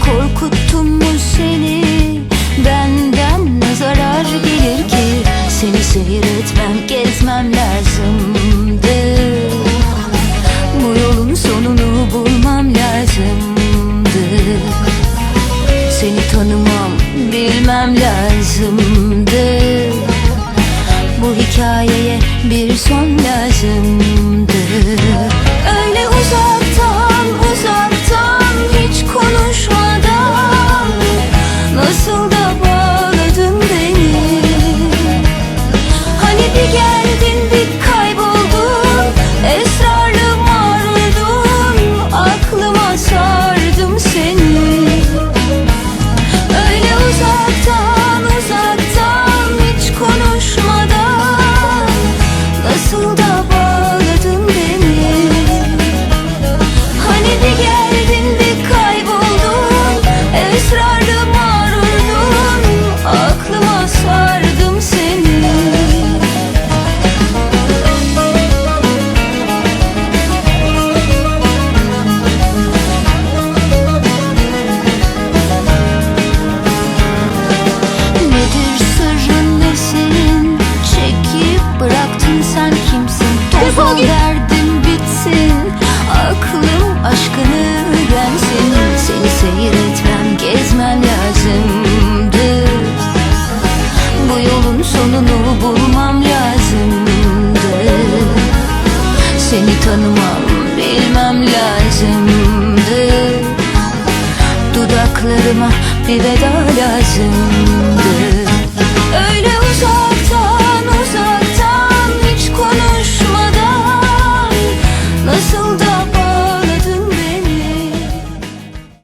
korkuttum mu seni? Benden ne zarar gelir ki? Seni seyretmem gezmem lazımdı. Bu yolun sonunu bulmam lazımdı. Seni tanımam bilmem lazımdı. Bu hikayeye bir son 的 Defol derdin bitsin Aklım aşkını yensin. Seni seyretmem gezmem lazımdı. Bu yolun sonunu bulmam lazımdı. Seni tanımam bilmem lazımdı. Dudaklarıma bir veda lazımdı. Öyle uzaktan